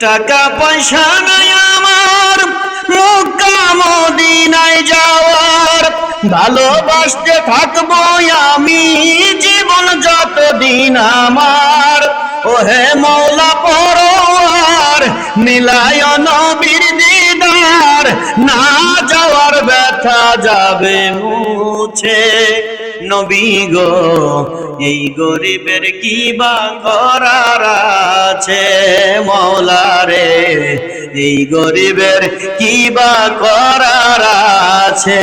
টাকা পয়সা নাই আমার, মক্কা মদিনায় যাওয়ার। ভালোবাসতে থাকব আমি জীবন যতদিন আমার। ওহে মৌলা পর মিলায় নবীর দিদার না যাওয়ার ব্যথা যাবে মুছে। নবী গো, এই গরিবের কি বা করার আছে? মৌলা এই গরিবের কি বা করার আছে?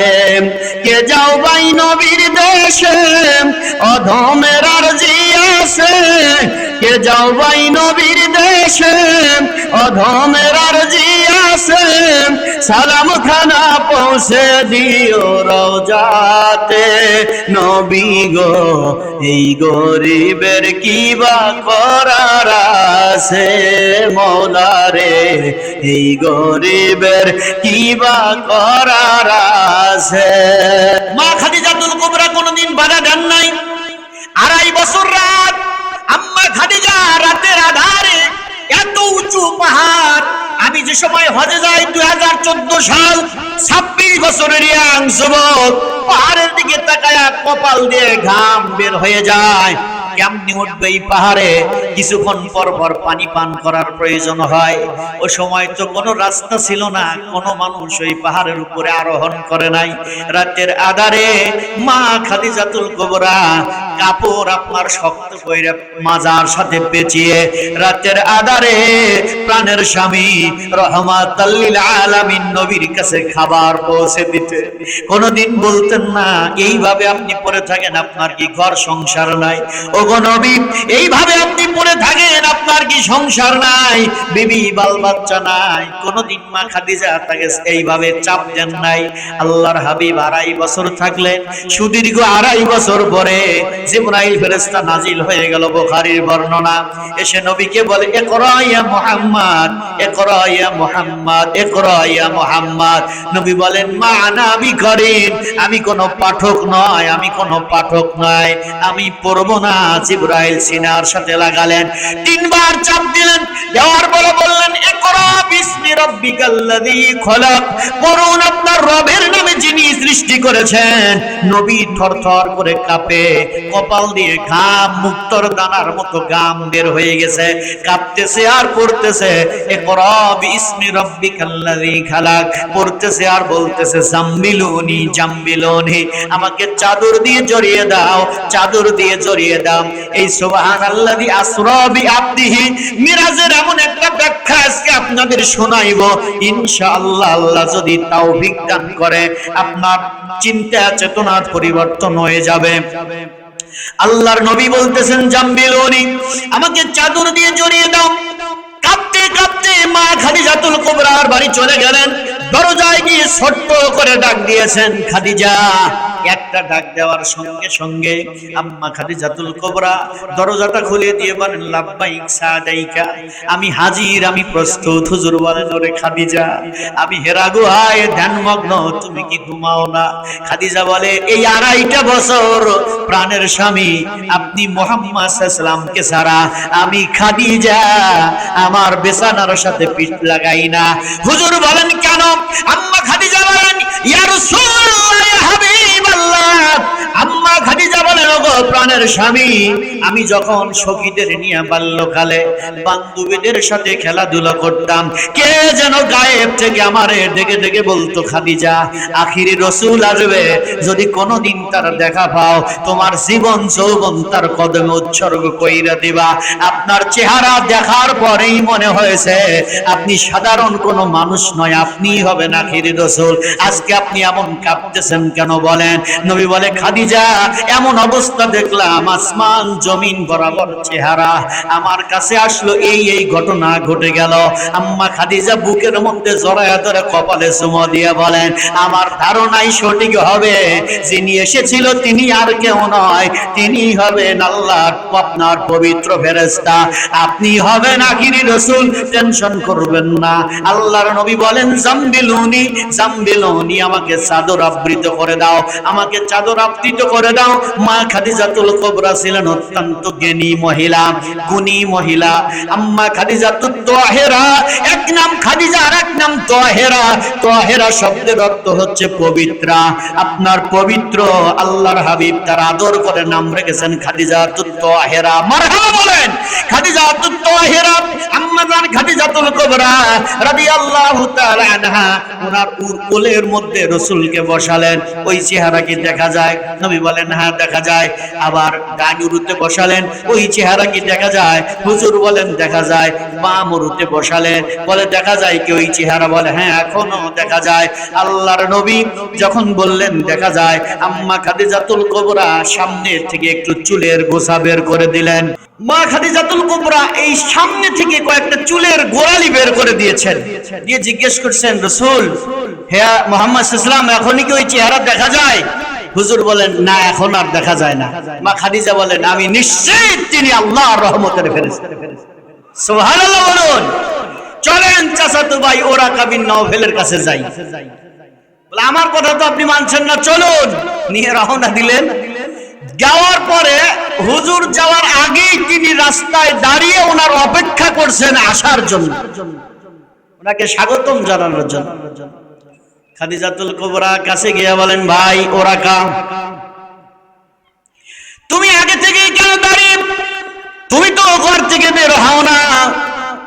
কে যাও বাই নবীর দেশে, অধমের আর জি আছে। কে যাও বাই নবীর দেশে, অধমের আর জি আছে সালাম খানা পৌঁছে দিও রওজাতে। নবী গো, এই গরিবের কি বা করার আছে মৌলা রে এই গরিবের কি বা করার আছে? মা খাদিজাতুল কুবরা কোনদিন বাধা দেন নাই। আড়াই বছর রাত, আম্মা খাদিজা রাতের আধারে এত উঁচু পাহাড় আমি যে সময় হজে যাই, দুই হাজার চোদ্দ সাল, ছাব্বিশ বছরের যুবক, পাহাড়ের দিকে তাকায়া কপাল দিয়ে ঘাম বের হয়ে যায়। কেমনি উঠবে এই পাহাড়ে? কিছুক্ষণ পর পর পানি পান করার প্রয়োজন হয়। ও সময় তো কোনো রাস্তা ছিল না, কোনো মানুষ ওই পাহাড়ের উপরে আরোহণ করে নাই। রাতের আধারে মা খাদিজাতুল কোবরা কাপড় আপনার শক্ত কইরা মাজার সাথে পেঁচিয়ে, রাতের আধারে প্রাণের স্বামী রহমাত আলামিন নবীর কাছে খাবার পৌঁছে দিতে। কোনদিন বলতেন না, এইভাবে আপনি পড়ে থাকেন, আপনার কি ঘর সংসার নাই? ও গো নবী, এইভাবে আপনি পড়ে থাকেন, আপনার কি সংসার নাই? বিবি বাল বাচ্চা নাই, কোনদিন মা খাদিজা তাকে এইভাবে চাপ দেন নাই। আল্লাহর হাবিব আড়াই বছর থাকলেন। সুদীর্ঘ আড়াই বছর পরে জিবরাইল ফেরেশতা নাজিল হয়ে গেল বুখারীর বর্ণনা। এসে নবীকে বলে ইকরা ইয়া মুহাম্মদ ইকরা ইয়া মুহাম্মদ ইকরা ইয়া মুহাম্মদ। নবী বলেন, মা আনা বিকরিন আমি কোন পাঠক নয়, আমি কোন পাঠক নয়। আমি পড়ব না। জিবরাইল সিনার সাথে লাগালেন। তিনবার চাপ দিলেন। দেওয়ার পরে বললেন, ইকরা বিসমি রাব্বিকাল্লাযী পড়ুন আপনার রবের নামে যিনি সৃষ্টি করেছেন। নবী থরথর করে কাঁপে। কপাল দিয়ে ঘাম, মুক্তর দানার মতো গাম বের হয়ে গেছে। কাঁপতেছে আর পড়তেছে। ইকরা বিসমি রাব্বিকাল্লাযী খালাক। পড়তেছে আর বলতেছে জাম্বিলুনি জাম্বিলুনি আমাকে চাদর দিয়ে জড়িয়ে দাও, চাদর দিয়ে জড়িয়ে দাও। এই সুবহানাল্লাযী আসরা বিআবদিহি, মিরাজের এমন একটা ব্যাখ্যা আজকে আপনাদের শোনাইব। ইনশাআল্লাহ আল্লাহ যদি তৌফিক দান করে, আপনার চিন্তা, চেতনার পরিবর্তন হয়ে যাবে। আল্লাহর নবী বলতেছেন জাম্বিলুনি আমাকে চাদর দিয়ে জড়িয়ে দাও। কাঁপতে কাঁপতে মা খাদিজাতুল কুবরার বাড়ি চলে গেলেন। দরজায় গিয়ে ছোট্ট করে ডাক দিয়েছেন, খাদিজা একটা ডাক দেওয়ার সঙ্গে সঙ্গে আম্মা খাদিজাতুল কুবরা দরজাটা খুলে দিয়ে বলেন, লাব্বাইক সাদাইকা, আমি হাজির, আমি প্রস্তুত, হুজুর বলেন, ওরে খাদিজা, আমি হেরা গুহায় ধ্যানমগ্ন, তুমি কি ঘুমাও না? খাদিজা বলে, এই আড়াইটা বছর প্রাণের স্বামী, আপনি মোহাম্মদ সাল্লামকে ছাড়া আমি খাদিজা, আমার বেসানার সাথে পিঠ লাগাই না। হুজুর বলেন, কেন? আম্মা খাদিজা বলেন, ইয়া রাসূলুল্লাহ ইয়া হাবিবাল্লাহ আম্মা খাদিজা প্রাণের স্বামী, আমি যখন সখীদের নিয়ে বাল্যকালে বান্ধবীদের সাথে খেলাধুলা করতাম, কে যেন গায়েব থেকে বলতো, খাদিজা রসুল আসবে, যদি কোনোদিন তার দেখা পাও, তোমার জীবন যৌবন তার কদমে উৎসর্গ কইরা দিবা। আপনার চেহারা দেখার পরেই মনে হয়েছে, আপনি সাধারণ কোনো মানুষ নয়, আপনিই হবেন আখিরি রসুল। আজকে আপনি এমন কাঁপতেছেন কেন বলেন? নবী বলে, খাদিজা এমন অবস্থা দেখলাম, আসমান, জমিন বরাবর চেহারা। আমার কাছে আসলো, এই এই ঘটনা ঘটে গেল। আম্মা খাদিজা বুকের মধ্যে জড়ায়া ধরে কপালে চুমো দিয়ে বলেন, আমার ধারণাই সঠিক হবে। যিনি এসে এসেছিল, তিনি আর কেউ নয়। তিনি হবেন আল্লাহ আপনার পবিত্র ফেরেস্তা আপনি হবেন আখিরি রসুল, টেনশন করবেন না। আল্লাহর নবী বলেন, জাম্বিলুনি জাম্বিলুনি, আমাকে চাদর আবৃত করে দাও। আমাকে চাদর আবৃত করে দাও। মা খাদিজাতুল কুবরা ছিলেন অত্যন্ত জ্ঞানী মহিলা, গুণী মহিলা। আম্মা খাদিজাতুত তাহেরা, এক নাম খাদিজা আর এক নাম তাহেরা। তাহেরা শব্দের অর্থ হচ্ছে পবিত্রা। আপনার পবিত্র আল্লাহর হাবিব তার আদর করে নাম রেখেছেন খাদিজাতুত তাহেরা। মারহাবা বলেন, খাদিজাতুত তাহেরা, আম্মা জান খাদিজাতুল কুবরা রাদিয়াল্লাহু তাআলা আনহা, ওনার উর কোলের মধ্যে রাসূলকে বসালেন। ওই চেহারা কি দেখা যায়? নবী বলেন হ্যাঁ দেখা যায়। আবার ডান উরুতে বসালেন, ওই চেহারা কি দেখা যায়? হুজুর বলেন, দেখা যায়। বাম উরুতে বসালেন, বলে, দেখা যায় কি? ওই চেহারা বলে হ্যাঁ এখনও দেখা যায়। আল্লাহর নবী যখন বললেন, দেখা যায়, আম্মা খাদিজাতুল কুবরা সামনে থেকে একটু চুলের গোছা বের করে দিলেন। মা খাদিজাতুল কুবরা এই সামনে থেকে কয়েকটা চুলের গোড়ালি বের করে দিয়েছেন। দিয়ে জিজ্ঞেস করছেন, রসুল হ্যাঁ মোহাম্মদ ইসলাম এখনই কি ওই চেহারা দেখা যায়? হুজুর বলেন, না, এখন আর দেখা যায় না। মা খাদিজা বলেন, আমি নিশ্চিত তিনি আল্লাহর রহমতের চাচাতো ভাই ওরা কাবিন কাছে যাই। আমার কথা তো আপনি মানছেন না, চলুন। নিয়ে দিলেন। যাওয়ার পরে হুজুর যাওয়ার আগেই তিনি রাস্তায় দাঁড়িয়ে ওনার অপেক্ষা করছেন আসার জন্য। ওনাকে স্বাগতম জানানোর জন্য। খাদিজাতুল কুবরা কাছে গিয়ে বলেন, ভাই, ওরা কা তুমি আগে থেকেই কেন দাঁড়িয়ে তুমি তো ঘর থেকে বের হও না।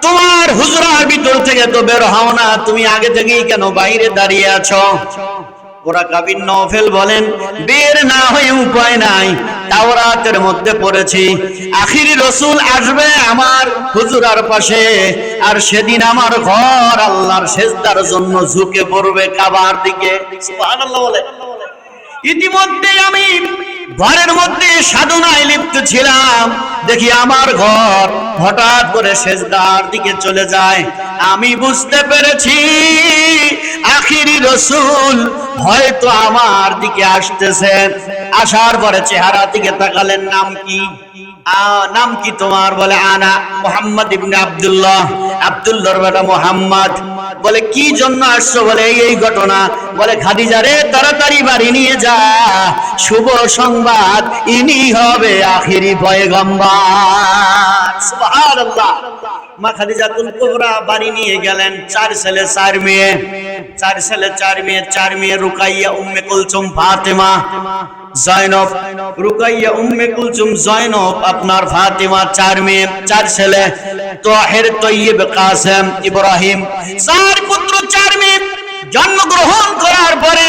তোমার হুজরার ভিতর থেকে তো বের হও না। তুমি আগে থেকেই কেন বাইরে দাঁড়িয়ে আছো? ওরা কাবিন নফেল বলেন, বের না হয়ে উপায় নাই, তাওরাতের মধ্যে পড়েছি। আখিরি রসুল আসবে আমার হুজুরার পাশে, আর সেদিন আমার ঘর আল্লাহর সেজদার জন্য ঝুঁকে পড়বে কাবার দিকে। সুবহানাল্লাহ বলে। ইতিমধ্যে আমি ঘরের মধ্যে সাধনায় লিপ্ত ছিলাম। দেখি আমার ঘর হঠাৎ করে শেষদার দিকে চলে যায়। আমি বুঝতে পেরেছি, আখিরি রসুল হয়তো আমার দিকে আসতেছেন। আসার পরে চেহারা দিকে তাকালেন, নাম কি? নাম কি তোমার? বলে, আনা মোহাম্মদ ইবনে আব্দুল্লাহ। আব্দুল্লাহর বেটা মোহাম্মদ। বলে, কি জন্য আসছো? বলে এই ঘটনা। বলে, খাদিজা রে, তাড়াতাড়ি বাড়ি নিয়ে যা। শুভ সংবাদ, ইনি হবে আখিরি পয়গম্বর। সুবহানাল্লাহ। মা খাদিজাতুল কুবরা বাড়ি নিয়ে গেলেন, চার ছেলে, চার মেয়ে। চার ছেলে, চার মেয়ে চার মেয়ে রুকাইয়া উম্মে কুলসুম ফাতেমা। জয়নব, রুকাইয়া উম্মে কুলসুম জয়নব, আপনার ফাতেমা, চার মেয়ে, চার ছেলে, তাহের তৈয়ব কাসেম ইব্রাহিম। চার পুত্র, চার মেয়ে, জন্মগ্রহণ করার পরে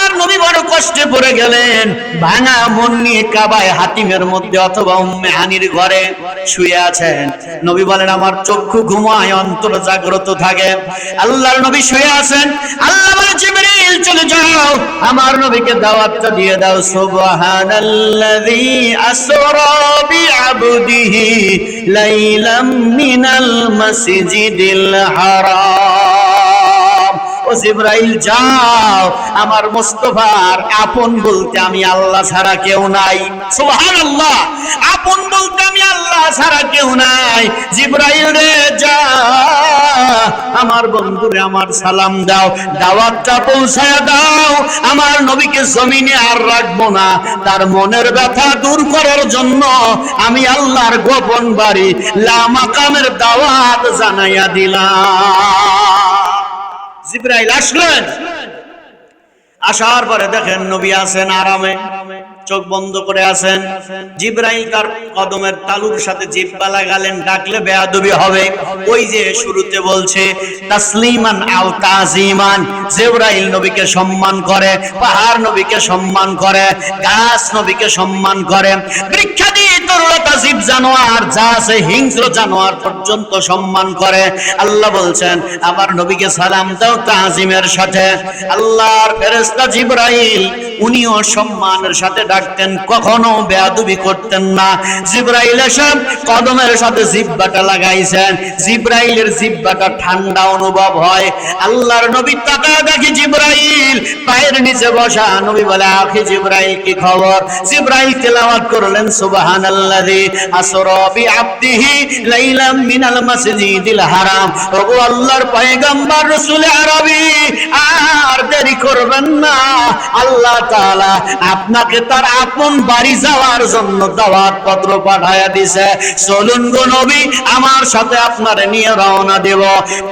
নবী বড় কষ্টে পড়ে গেলেন। ভাঙা মন নিয়ে কাবায় হাতিমের মধ্যে অথবা উম্মে হানির ঘরে শুয়ে আছেন। নবী বলেন, আমার চক্ষু ঘুমায়, অন্তর জাগ্রত থাকে। আল্লাহর নবী শুয়ে আছেন। আল্লাহ বলে, জিবরিল, চলে যাও। আমার নবীকে দাওয়াতটা দিয়ে দাও। সুবহানাল্লাযী আসরা বিআবদিহি লাইলাম মিনাল মাসজিদিল হারাম। জিব্রাইল, যাও। আমার মুস্তফার আপন বলতে আমি আল্লাহ ছাড়া কেউ নাই। সুবহানাল্লাহ। আপন বলতে আমি আল্লাহ ছাড়া কেউ নাই। জিব্রাইল রে, যা। আমার বন্ধুরে আমার সালাম দাও। দাওয়াতটা পৌঁছায় দাও। আমার নবীকে জমিনে আর রাখব না। তার মনের ব্যথা দূর করার জন্য আমি আল্লাহর গোপন বাড়ি লামাকামের দাওয়াত জানাইয়া দিলাম। জিব্রাইল আসলেন। আসার পরে দেখেন নবী আছেন আরামে। চোখ বন্ধ করে আছেন। জিব্রাইল তার কদমের তালুর সাথে জিব্বা লাগালেন, ডাকলে বেয়াদবি হবে। ওই যে শুরুতে বলছে, তাসলিমান আও তাজিমান জিব্রাইল নবীকে সম্মান করে, পাহাড় নবীকে সম্মান করে, গাছ নবীকে সম্মান করে। বৃক্ষাদি তরুলতা জীব জানোয়ার, যা আছে হিংস্র জানোয়ার পর্যন্ত সম্মান করে। আল্লাহ বলছেন, আমার নবীকে সালাম দাও তাজিমের সাথে। আল্লাহর ফেরেশতা জিব্রাইল উনিও সম্মানের সাথে ডাকতেন, কখনো বেয়াদবি করতেন না। জিব্রাইল এসব কদমের সাথে জিব্বাটা লাগাইছেন। জিব্রাইলের জিব্বাটা ঠান্ডা অনুভব হয়। আল্লাহর নবী তাকা দেখি জিব্রাইল, পায়ের নিচে বসা। নবী বলে, আখি জিব্রাইল, কি খবর? জিব্রাইল তেলাওয়াত করলেন, সুবহানাল্লাযী আসরা বিআবদিহি লাইলাম মিনাল মাসজিদিল হারাম। ওগো আল্লাহর পয়গম্বর, রাসূল আরবি, আর দেরি করবেন না। আল্লাহ তাআলা আপনাকে তার আপন বাড়ি যাওয়ার জন্য দাওয়াত পত্র পাঠায়া দিছে। চলুন গো নবী, আমার সাথে আপনারে নিয়ে রওনা দেব।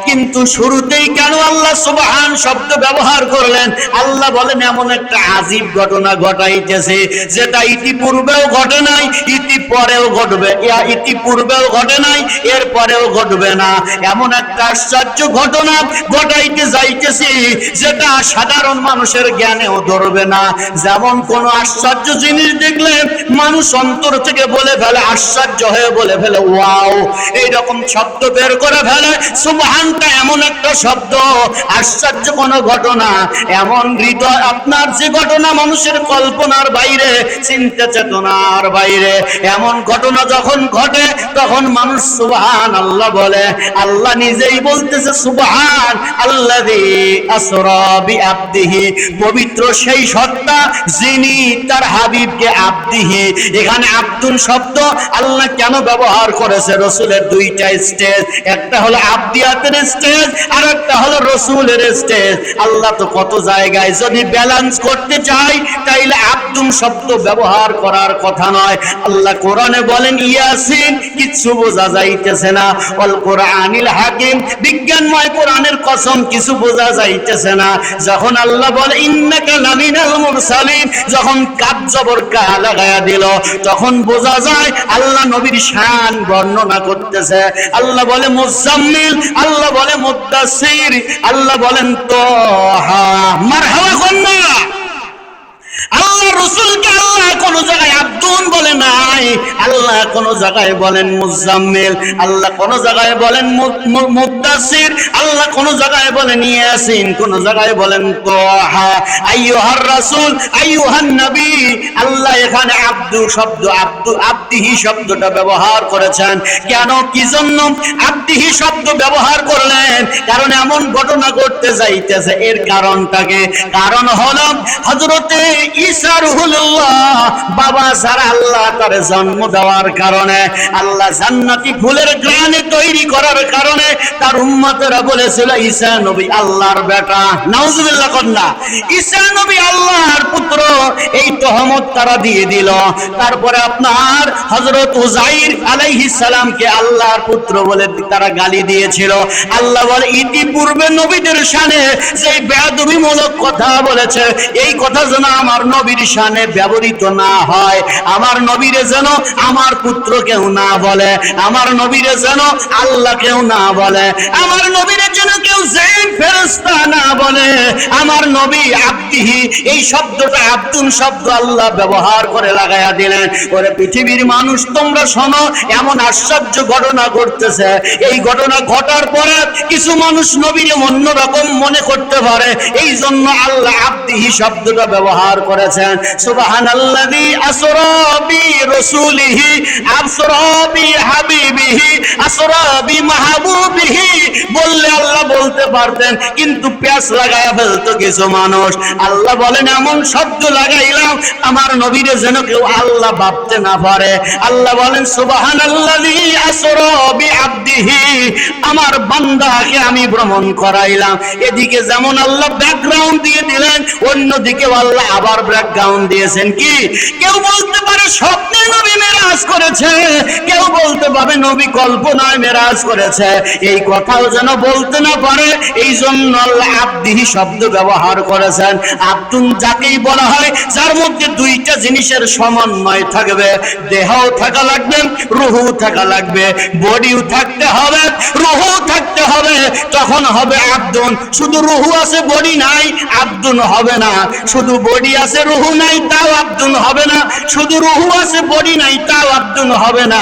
কিন্তু শুরুতেই কেন আল্লাহ সুবহান শব্দ ব্যবহার করলেন? আল্লাহ বলেন, এমন একটা আজীব ঘটনা ঘটাইতেছে, যেটা ইতিপূর্বেও ঘটে নাই, ইতিপরেও ঘটবে। ইয়া, ইতিপূর্বেও ঘটে নাই, এরপরেও ঘটবে না। এমন একটা আশ্চর্য ঘটনা ঘটাইতে যাইতেছি, যেটা সাধারণ মানুষের জ্ঞানেও ধরবে না। যেমন কোন আশ্চর্য জিনিস দেখলে মানুষ অন্তর থেকে বলে ফেলে, আশ্চর্য হয়ে বলে ফেলে, ওয়াও, এইরকম শব্দ বের করে ফেলে সুবহানটা এমন একটা শব্দ, আশ্চর্য কোন ঘটনা, এমন হৃদয় আপনার যে ঘটনা মানুষের কল্পনার বাইরে, চিন্তা চেতনার বাইরে, এমন ঘটনা যখন ঘটে, তখন মানুষ সুবহান আল্লাহ বলে, আল্লাহ নিজেই বলতেছে, সুবহান আল্লাহ আসরাবি আব্দিহি পবিত্র সেই সত্তা যিনি তার হাবিবকে আব্দিহি এখানে আব্দুল শব্দ আল্লাহ কেন ব্যবহার করেছে? রসুলের দুইটা স্টেজ। একটা হলো আব্দিয়াতের স্টেজ আর একটা হলো রসুলের স্টেজ। আল্লাহ তো কত জায়গায় যদি ব্যালেন্স করতে চাই তাইলে আব্দুল শব্দ ব্যবহার করার কথা নয়। আল্লাহ কোরআনে বলেন, ইয়াসিন, কিচ্ছু বোঝা যাইতেছে না। অল কোরআনিল হাকিম, বিজ্ঞানময় কোরআনের কসম, কিছু বোঝা যাইতেছে না। যখন আল্লাহ বলে, ইন্নাকা লামিনাল মুরসালিন যখন কাপ জবর কা লাগায়া দিল, তখন বোঝা যায় আল্লাহ নবীর শান বর্ণনা করতেছে। আল্লাহ বলে, মুজাম্মিল আল্লাহ বলে মুদাসির আল্লাহ বলেন তো মারহাবা কন্যা আল্লাহ রসুলকে আল্লাহ কোন জায়গায় আব্দুন বলে নাই। আল্লাহ কোন জায়গায় বলেন মুজাম্মিল। আল্লাহ কোন জায়গায় বলেন মু- মু- আল্লাহ কোন জায়গায় বলেন ইয়াসিন। কোন জায়গায় বলেন তোহা। আইয়ুহার রাসূল, আইয়ুহান নবী। আল্লাহ এখানে আব্দু শব্দ, আব্দু, আব্দিহি শব্দটা ব্যবহার করেছেন। কেন? কি জন্য? আব্দিহি শব্দ ব্যবহার করলেন। কারণ এমন ঘটনা ঘটতে যাইতেছে। এর কারণটাকে কারণ হলো হযরতে ঈসা রুহুল্লাহ, বাবা সারা আল্লাহ তার জন্ম দেওয়ার কারণে, আল্লাহ জান্নাতি ফুলের গ্রানে তৈরি করার কারণে তার উম্মতেরা বলেছিল, ঈসা নবী আল্লাহর বেটা। নাউজুবিল্লাহ কন্যা ঈসা নবী আল্লাহর পুত্র, এই তহমত তারা দিয়ে দিল। তারপরে আপনার হযরত উজাইর আলাইহিস সালামকে আল্লাহর পুত্র বলে তারা গালি দিয়েছিল। আল্লাহ বলে, ইতিপূর্বে নবীদের শানে যে বেয়াদবিমূলক কথা বলেছে, এই কথা যেন আমার নবীর শানে ব্যবহৃত না হয়। আমার নবীরে যেন আমার পুত্র কেউ না বলে, আমার নবীরে যেন আল্লাহ কেউ না বলে, আমার নবীরে যেন কেউ জেন ফেরেশতা না বলে। আমার নবী আব্দিহি, এই শব্দটা আব্দুল শব্দ আল্লাহ ব্যবহার করে লাগায়া দিলেন। ওরে পৃথিবীর মানুষ, তোমরা শোনো, এমন আশ্চর্য ঘটনা ঘটতেছে। এই ঘটনা ঘটার পরে কিছু মানুষ নবীরে অন্যরকম মনে করতে পারে। এই জন্য আল্লাহ আব্দিহি শব্দটা ব্যবহার করেছেন। সুবহানাল্লাযী আসরা বি রাসূলিহি আসরা বি হাবিবিহি আসরা বি মাহবুবিহি বললে আল্লাহ বলতে পারতেন, কিন্তু প্যাস লাগায়া ফেলতো কিছু মানুষ। আল্লাহ বলেন, এমন শব্দ লাগাইলাম, আমার নবীরে যেন কেউ আল্লাহ ভাবতে না পারে। আল্লাহ বলেন, সুবহানাল্লাযী আসরা বি আবদিহি আমার বান্দাকে আমি ভ্রমণ করাইলাম। এদিকে যেমন আল্লাহ ব্যাকগ্রাউন্ড দিয়ে দিলেন অন্যদিকে আল্লাহ আবার ব্যাকগ্রাউন্ড দিয়েছেন কি? কেউ বলতে পারে স্বপ্নে নবী মেরাজ করেছে, কেউ বলতে পারে নবী কল্পনায় মেরাজ করেছে। এই কথাও যেন বলতে না পারে এই জন্য আল্লাহ আব্দিহি শব্দ ব্যবহার করেছেন। আব্দুন যাকেই বলা হয়, যার মধ্যে দুইটা জিনিসের সমন্বয় থাকবে। দেহও থাকা লাগবে, রুহু থাকা লাগবে। বডিও থাকতে হবে, রুহু থাকতে হবে, তখন হবে আব্দুন। শুধু রুহু আছে, বডি নাই, আব্দুন হবে না। শুধু বডি আছে, রুহু নাই, তাও আব্দুন হবে না। শুধু রুহু আছে, বডি নাই, তাও আব্দুন হবে না।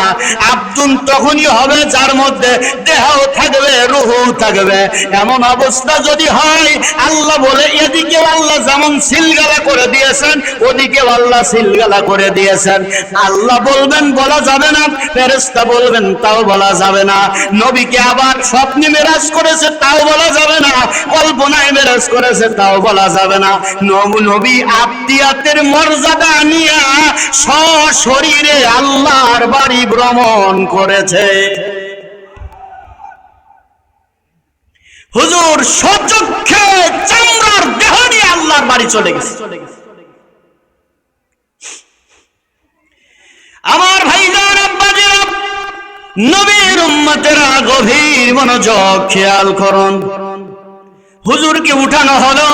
আব্দুন তখনই হবে যার মধ্যে দেহও থাকবে, রুহু থাকবে। এমন অবস্থা যদি হয়, আল্লাহ বলে এদিকে আল্লাহ যেমন সিলগালা করে দিয়েছেন ওদিকে আল্লাহ সিলগালা করে দিয়েছেন। আল্লাহ বলবেন, বলা যাবে না। ফেরেশতা বলবেন, তাও বলা যাবে না। নবীকে আবার স্বপ্নে মেরাজ করেছে, তাও বলা যাবে না। কল্পনায় মেরাজ করেছে, তাও বলা যাবে না। নবী আত্মীয়াতের মর্যাদা নিয়ে সশরীরে আল্লাহর বাড়ি ভ্রমণ করেছে। হুজুর সচক্ষে চামড়ার দেহ নিয়ে আল্লাহর বাড়ি চলে গেছে। আমার ভাইজান আব্বাজিরা নবীর উম্মতেরা গভীর মনোযোগ খেয়াল করুন। হুজুরকে উঠানো হলো।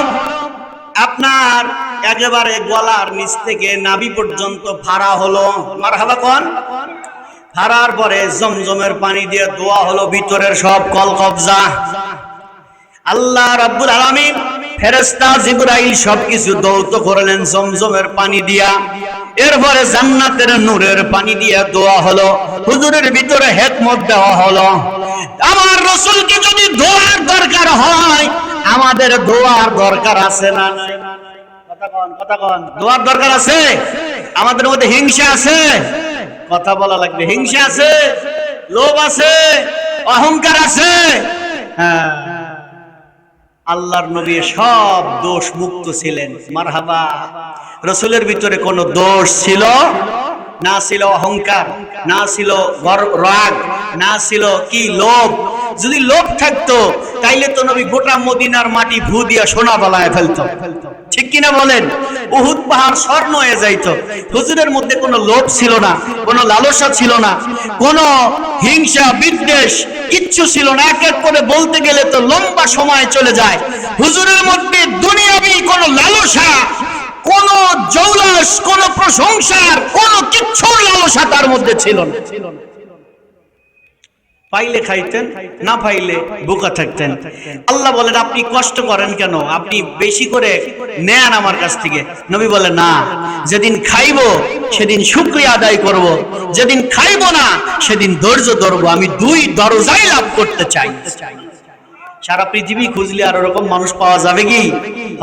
আপনার একেবারে গলার নিচ থেকে নাভি পর্যন্ত ফাড়া হলো, মারহাবা কোন? ফাড়ার পরে জমজমের পানি দিয়ে দোয়া হলো ভিতরের সব কল কবজা। আল্লাহ রাব্বুল আলামিন ফেরেশতা জিবরাইল সবকিছু দৌত করলেন জমজমের পানি দিয়া। এরপরে জান্নাতের নূরের পানি দিয়া দোয়া হলো, হুজুরের ভিতরে হেকমত দেওয়া হলো। আমার রসুলকে যদি দোয়ার দরকার হয়, আমাদের দোয়ার দরকার আছে না নাই? দোয়ার দরকার আছে? আমাদের মধ্যে হিংসা আছে? কথা বলা লাগবে। হিংসা আছে? লোভ আছে? অহংকার আছে? হ্যাঁ। আল্লাহর নবী সব দোষ মুক্ত ছিলেন। মারহাবা। রসুলের ভিতরে কোন দোষ ছিল? না ছিল অহংকার, না ছিল রাগ, না ছিল কি? লোভ। যদি লোভ থাকতো, তাইলে তো নবী গোটা মদিনার মাটি ভু দিয়া সোনা বালায় ফেলতো। ঠিক কিনা বলেন? উহুদ পাহাড় স্বর্ণ হয়ে যাইতো। হুজুরের মধ্যে কোনো লোভ ছিল না, কোনো লালসা ছিল না, কোনো হিংসা, বিদ্বেষ কিচ্ছু ছিল না। এক এক করে বলতে গেলে তো লম্বা সময় চলে যায়। হুজুরের মধ্যে দুনিয়াবি কোনো লালসা, কোন জৌলাস, কোন প্রশংসার, কোন কিচ্ছুর লালসা তার মধ্যে ছিল না। পাইলে খাইতেন, না পাইলে বোকা থাকতেন। আল্লাহ বলেন, আপনি কষ্ট করেন কেন? আপনি বেশি করে নেন আমার কাছ থেকে। নবী বলে না, যেদিন খাইবো, সেদিন শুক্রিয়া আদায় করব। যেদিন খাইবো না, সেদিন ধৈর্য ধরবো। আমি দুই দরজাই লাভ করতে চাই। সারা পৃথিবী খুঁজলে আর ওরকম মানুষ পাওয়া যাবে কি?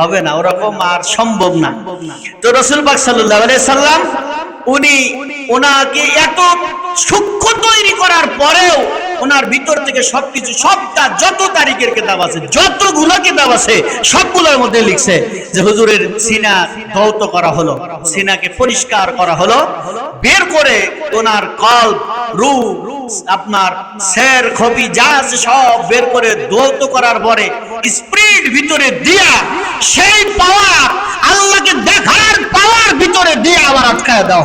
হবে না, ওরকম আর সম্ভব না। তো রসুল পাক সাল্লাহ সাল্লাম উনি ওনাকে এত সূক্ষ্ম তৈরি করার পরেও ওনার ভিতর থেকে সবকিছু, সবটা যত তারিখের কেতাব আছে, যতগুলো কেতাব আছে, সবগুলোর মধ্যে লিখছে যে হুজুরের সিনা ধৌত করা হলো, সিনাকে পরিষ্কার করা হলো, বের করে ওনার কল্প রু আপনার শের খবি, যা আছে সব বের করে দৌত করার পরে স্প্রিট ভিতরে দিয়া, সেই পাওয়ার, আল্লাহকে দেখার পাওয়ার ভিতরে দিয়ে আবার আটকায় দেওয়া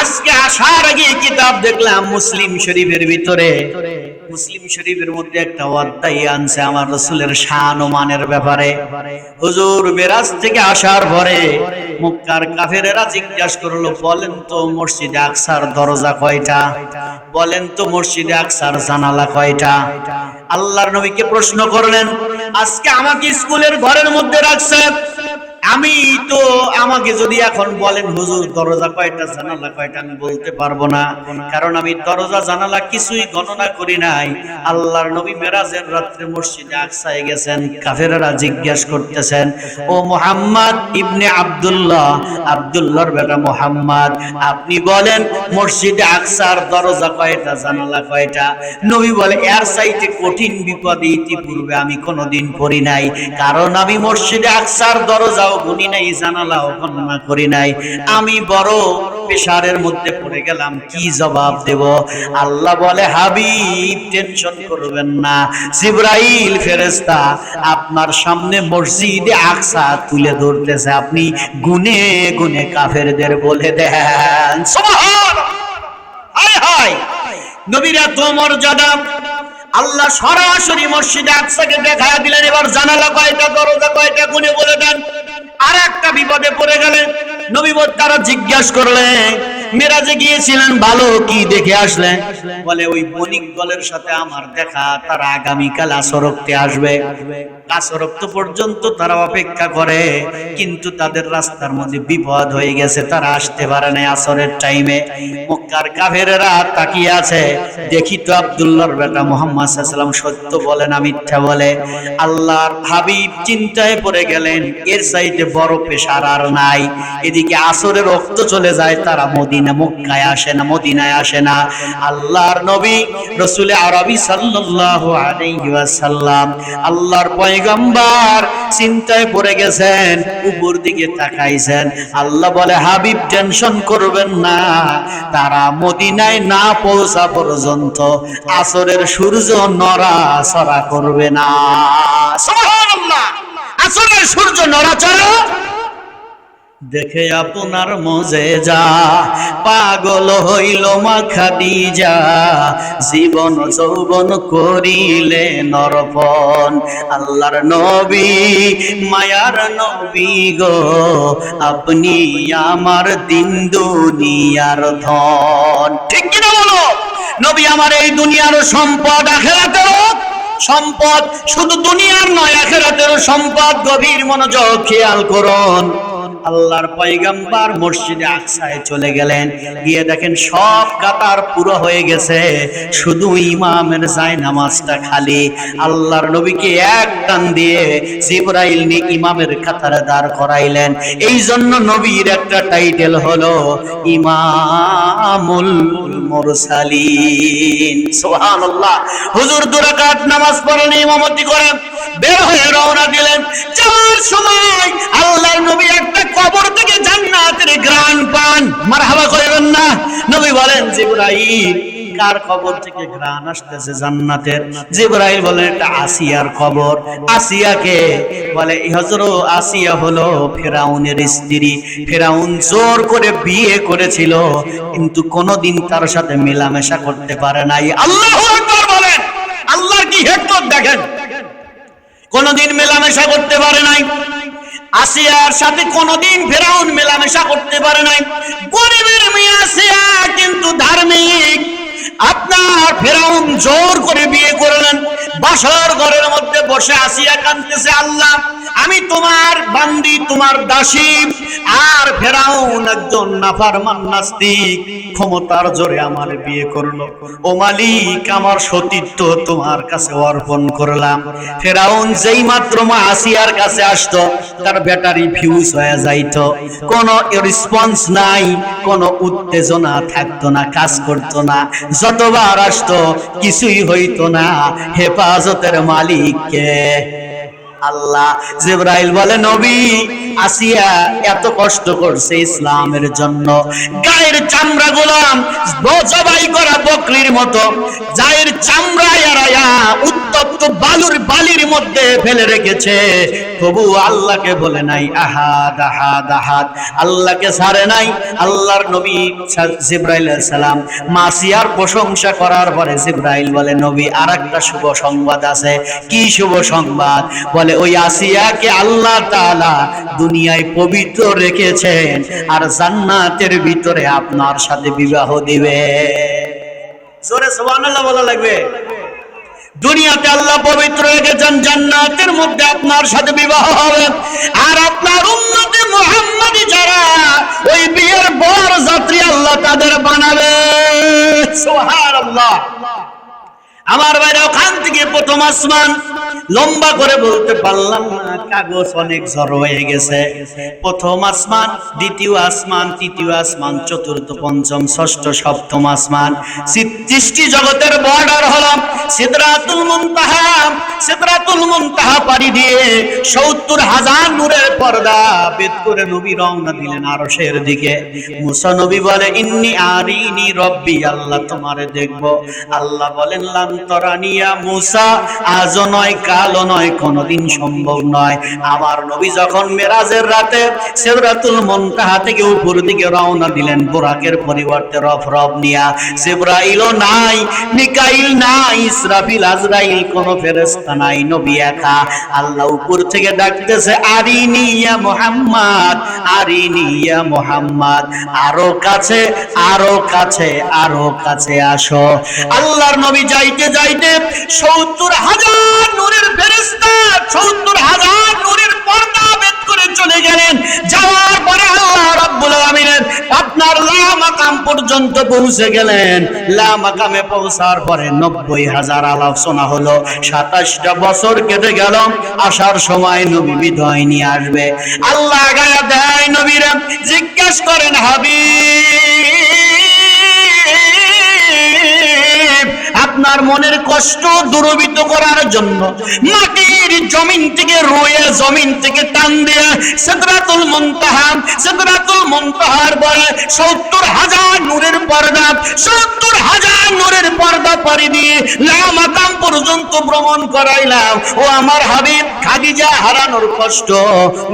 আজকে আসার আগে কিতাব দেখলাম মুসলিম শরীফের ভিতরে। মুসলিম শরীফের মধ্যে একটা অধ্যায় আনছে আমার রসুলের শান ও মানের ব্যাপারে। হুজুর, মেরাজ থেকে আসার পরে মুক্কার কাফেরেরা জিজ্ঞাসা করল, বলেন তো মসজিদে আকসার দরজা কয়টা? বলেন তো মসজিদে আকসার জানালা কয়টা? আল্লাহর নবীকে প্রশ্ন করলেন, আজকে আমাকে স্কুলের ঘরের মধ্যে রাখছেন? আমি তো আমাকে যদি এখন বলেন, হুজুর, দরজা কয়টা, জানালা কয়টা? আমি বলতে পারব না, কারণ আমি দরজা, জানালা কিছুই গণনা করি নাই। আল্লাহর নবী মেরাজের রাত্রে মসজিদে আকসায় গেছেন, কাফেরেরা জিজ্ঞাসা করতেছেন, ও মোহাম্মদ ইবনে আব্দুল্লাহ, আব্দুল্লাহর বেটা মোহাম্মদ, আপনি বলেন মসজিদে আকসার দরজা কয়টা, জানালা কয়টা? নবী বলে, এর সাইতে কঠিন বিপদে ইতিপূর্বে আমি কোনোদিন পড়ি নাই, কারণ আমি মসজিদে আকসার দরজাও গুনি নাই, জানালাও গণনা করি নাই। আমি বড় পেশারের মধ্যে পড়ে গেলাম, কি জবাব দেব? আল্লাহ বলে, হাবিব, টেনশন করবেন না। জিব্রাইল ফেরেশতা আপনার সামনে মসজিদে আকসা তুলে ধরতেছে। আপনি গুনে গুনে কাফেরদের বলে দেন। নবীর এত মর্যাদা। আল্লাহ সরাসরি মসজিদে আকসাকে দেখা দিলেন, এবার জানালা কয়টা, দরজা কয়টা, গুনে বলে দেন। আর একটা বিপদে পড়ে গেলেন নবী তারা জিজ্ঞাসা করলেন মেরাজে গিয়েছিলেন, ভালো কি দেখে আসলেন? বলে, ওই বণিক দলের সাথে আমার দেখা, তারা আগামীকাল আসরক্তে আসবে। আসরক্ত পর্যন্ত তারা অপেক্ষা করে, কিন্তু তাদের রাস্তার মধ্যে বিপদ হয়ে গেছে, তারা আসতে পারে না আসরের টাইমে। মক্কার কাফেরেরা তাকিয়ে আছে। দেখি তো আব্দুল্লাহর বেটা মোহাম্মদ সাল্লাম সত্য বলে না মিথ্যা বলে? আল্লাহর হাবিব চিন্তায় পড়ে গেলেন, এর সাইডে বড় পেশার আর নাই। এদিকে আসরের রক্ত চলে যায়, তারা মদিনা মক্কায় আসে না, মদিনায় আসে না। আল্লাহর নবী রসুল আরবি আল্লাহর চিন্তায় পড়ে গেছেন, উপর দিকে তাকাইছেন। আল্লাহ বলে, হাবিব, টেনশন করবেন না। তারা মদিনায় না পৌঁছা পর্যন্ত আসরের সূর্য নড়াচড়া করবে না। আসরের সূর্য নড়াচড়া দেখে আপনার মজে যা। পাগল হইল মাখা যা। জীবন যৌবন করিলে নরপন আল্লাহর নবী, মায়ার নবী গো। আপনি আমার দিন দুনিয়ার ধন। ঠিক কিনা বলো? নবী আমার এই দুনিয়ার সম্পদ আখেরাতেরও সম্পদ। শুধু দুনিয়ার নয় আখেরাতেরও সম্পদ, গভীর মনোযোগ, খেয়াল করুন। আল্লাহর পয়গাম্বার মসজিদে আকসায় চলে গেলেন। গিয়ে দেখেন সব কাতার পুরো হয়ে গেছে। শুধু ইমামের যায় নামাজটা খালি। আল্লাহর নবীকে এক টান দিয়ে জিব্রাইল নিয়ে ইমামের কাতারে দাঁড় করাইলেন। এই জন্য নবীর একটা টাইটেল হলো, ইমামুল মুরসালিন। সুবহানাল্লাহ। হুজুর দুরাকাত নামাজ পড়েন, ইমামতি করেন। বের হয়ে রওনা দিলেন। যাওয়ার সময় আল্লাহর নবী একটা কবর থেকে জান্নাতের গ্রান পান। মারহাবা কইবেন না। নবী বলেন, জিবরাইল, কার কবর থেকে আসতেছে জান্নাতের? বলেন, এটা আসিয়ার কবর। আসিয়াকে বলে হজরত আসিয়া হলো ফেরাউনের স্ত্রী। ফেরাউন জোর করে বিয়ে করেছিল, কিন্তু কোনোদিন তার সাথে মেলামেশা করতে পারে নাই। আল্লাহু বলেন, আল্লাহর কি হিকমত দেখেন? কোনোদিন মেলামেশা করতে পারে নাই। আসিয়ার সাথে কোনোদিন ফেরাউন মেলামেশা করতে পারে নাই। গরিবের মেয়ে আসিয়া কিন্তু ধার্মিক। আপনার ফেরাউন জোর করে বিয়ে করলেন। বাসর ঘরের মধ্যে বসে আসিয়া কাঁদতেছে, আল্লাহ, আমি তোমার বান্দি, তোমার দাসী আর ফেরাউন একজন নাফারমান নাস্তিক ক্ষমতার জোরে আমার বিয়ে করল। ও মালিক, আমার সতীত্ব তোমার কাছে অর্পণ করলাম। ফেরাউন যেই মাত্র মা আসিয়ার কাছে আসতো, তার ব্যাটারি ফিউজ হয়ে যাইত। কোনো রেসপন্স নাই, কোনো উত্তেজনা থাকতো না, কাজ করতো না। যতবার আসতো, কিছুই হইতো না। হেফাজতের মালিককে। আল্লাহ জিব্রাইল বলে নবী আসিয়া এত কষ্ট করছে ইসলামের জন্য। গায়ের চামড়া গোলাম, জবাই করা বকরির মতো। গায়ের চামড়া এরায়া উত্তপ্ত বালুর বালির মধ্যে ফেলে রেখেছে। তবু আল্লাহকে বলে নাই, আহাদ আহাদ আহাদ। আল্লাহকে ছাড়ে নাই, আল্লাহর নবী জিব্রাইল সালাম। মাসিয়ার প্রশংসা করার পরে জিব্রাইল বলে, নবী আর একটা শুভ সংবাদ আছে। কি শুভ সংবাদ? বলে, ওই আসিয়াকে আল্লাহ তাআলা দুনিয়ায় পবিত্র রেখেছেন, আর জান্নাতের ভিতরে আপনার সাথে বিবাহ দিবে। জোরে সুবহানাল্লাহ বলা লাগবে। দুনিয়াতে আল্লাহ পবিত্র রেখেছেন, জান্নাতের মধ্যে আপনার সাথে বিবাহ হবে। আর আপনার উন্নতি মোহাম্মদী যারা, ওই বিয়ের বর যাত্রী আল্লাহ তাদের বানাবে। সুবহানাল্লাহ। আমার বাইরে ওখান থেকে প্রথম আসমান। লম্বা করে বলতে পারলাম না, কাগজ অনেক ঝড় হয়ে গেছে। প্রথম আসমান, দ্বিতীয় আসমান, তৃতীয় আসমান, চতুর্থ, পঞ্চম, ষষ্ঠ, সপ্তম আসমান। সৃষ্টি জগতের বর্ডার হলো সিদরাতুল মুনতাহা। সিদরাতুল মুনতাহা পাড়ি দিয়ে সত্তর হাজার নূরের পর্দা বেদ করে নবী রওনা দিলেন আরশের দিকে। মুসা নবী বলে, ইন্নি আরিনি রব্বি, আল্লাহ তোমারে দেখব। আল্লাহ বলেন লাম তরানিয়া মুসা, আজও নয়, কালও নয়, কোনোদিন সম্ভব নয়। আমার নবী যখন মেরাজের রাতে সেবরাতুল মনতাহা থেকে উপর দিকে রওনা দিলেন, বোরাকের পরিবর্তে রফ রফ নিয়া, সেবরাইলও নাই, মিকাইল নাই, ইসরাফিল, আজরাইল, কোন ফেরেশতা নাই, নবী একা। আল্লাহ উপর থেকে ডাকতেছে আরিনি ইয়া মুহাম্মদ আরিনি ইয়া মুহাম্মদ, আরও কাছে আরও কাছে আরও কাছে আসো। আল্লাহর নবী যাইতে যাইতে, সত্তর হাজার নূরের ফেরেশতা, সত্তর হাজার নূরের পর্দা ভেদ করে চলে গেলেন। যাওয়ার পরে আল্লাহ আপনার পর্যন্ত পৌঁছে গেলেন। পৌঁছার পরে নব্বই হাজার আলোচনা হলো। সাতাশটা বছর কেটে গেল, আসার সময় নবী বিদয় নিয়ে আসবে। আল্লাহ গায়া দেয় নবীরা, জিজ্ঞেস করেন, হাবিব আপনার মনের কষ্ট দূরবিত করার জন্য মাটির জমিন থেকে রয়ে জমিন থেকে টান দিয়ে সেদরাতুল মুনতাহা সেদরাতুল মুনতাহার পরে সত্তর হাজার নূরের পর্দা, সত্তর হাজার নূরের পর্দা পাড়ি দিয়ে লামাকাম পর্যন্ত ভ্রমণ করাইলাম। ও আমার হাবিব, খাদিজা হারানোর কষ্ট,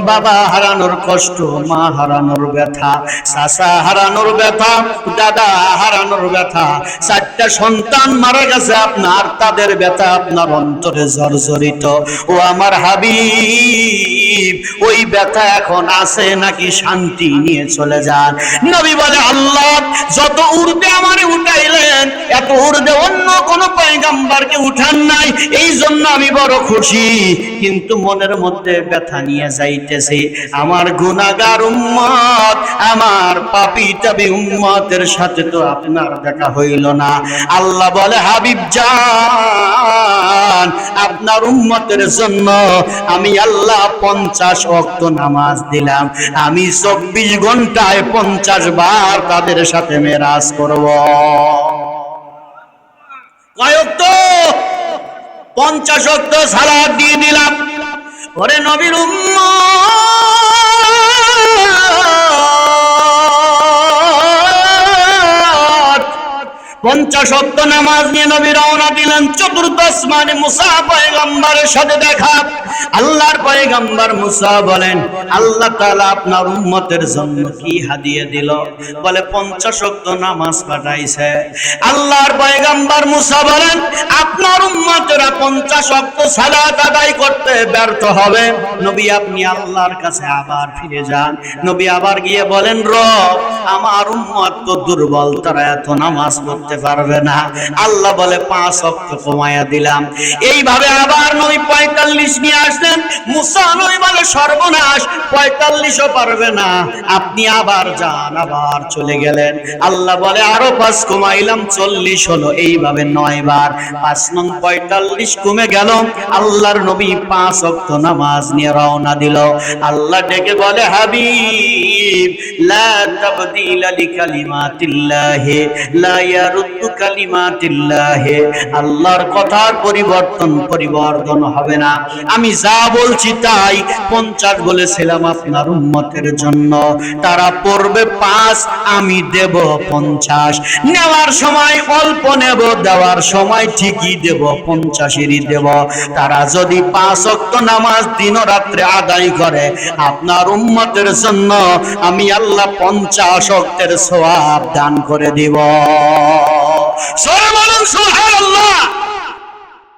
বাবা হারানোর কষ্ট, মা হারানোর ব্যথা সাসা হারানোর ব্যথা, দাদা হারানোর ব্যথা, চারটা সন্তান মারা গেছে। আপনার তাদের ব্যথা আপনার অন্তরে জর্জরিত। ও আমার হাবিব। ওই ব্যথা এখন আছে নাকি শান্তি নিয়ে চলে যান। নবী বলে, আল্লাহ, যত উর্দে আমারে উঠাইলেন, এত উর্দে অন্য কোন পয়গাম্বারকে উঠান নাই। এই জন্য আমি বড় খুশি। কিন্তু মনের মধ্যে ব্যথা নিয়ে যাইতেছে। আমার গুনাহগার উম্মত, আমার পাপি টাবি উম্মতের সাথে তো আপনার দেখা হইল না। আল্লাহ বলে, হাবিব জান, আপনার উম্মতের জন্য আমি আল্লাহ পঞ্চাশ অক্ত নামাজ দিলাম। আমি চব্বিশ ঘন্টায় পঞ্চাশ বার তাদের সাথে মেরাজ করব। পঞ্চাশ অক্ত সালাদ দিয়ে দিলাম। ওরে নবীর উম্মত! পঞ্চাশ নামাজ নিয়ে নবী রওনা দিলেন। মানে মুসা পয়গম্বরের সাথে দেখা। আল্লাহর পয়গম্বর মুসা বলেন, আল্লাহ আপনার উম্মতের জন্য কি দিল? বলে পঞ্চাশ নামাজ পাঠাইছে। আল্লাহর পয়গম্বর মুসা বলেন, আপনার উম্মতেরা পঞ্চাশ অক্ত সালাত আদায় করতে ব্যর্থ হবে। নবী, আপনি আল্লাহর কাছে আবার ফিরে যান। নবী আবার গিয়ে বলেন, রব, আমার উম্মত তো দুর্বল, তারা এত নামাজ পড়তে পারবে না। আল্লাহ বলে পাঁচ অক্ত কমায়া দিলাম। এইভাবে আবার নবী পঁয়তাল্লিশ নিয়ে আসলেন। মুসা নবী বলে সর্বনাশ পঁয়তাল্লিশও পারবে না। আপনি আবার যান আবার চলে গেলেন। আল্লাহ বলে আরও পাঁচ কমাইলাম চল্লিশ হলো। এইভাবে নয় বার। পাঁচ নং পঁয়তাল্লিশ কমে গেল। আল্লাহর নবী পাঁচ অক্ত নামাজ নিয়ে রওনা দিল। আল্লাহ ডেকে বলে হাবিব লা তাবদিলা লিকালিমাতিল্লাহ লা ইয়ারুদ্দু কালিমাতিল্লাহ, আল্লাহর কথার পরিবর্তন পরিবর্তন হবে না। আমি যা বলছি তাই পঞ্চাশ বলেছিলাম আপনার জন্য। তারা পড়বে পাঁচ, আমি দেব পঞ্চাশ। নেওয়ার সময় অল্প নেব, দেওয়ার সময় ঠিকই দেব, পঞ্চাশেরই দেব। তারা যদি পাঁচ নামাজ দিন রাত্রে আদায় করে, আপনার উম্মতের জন্য আমি আল্লাহ পঞ্চাশ অক্তের সোয়াব দান করে দিব। সরে বলুন সুবহানাল্লাহ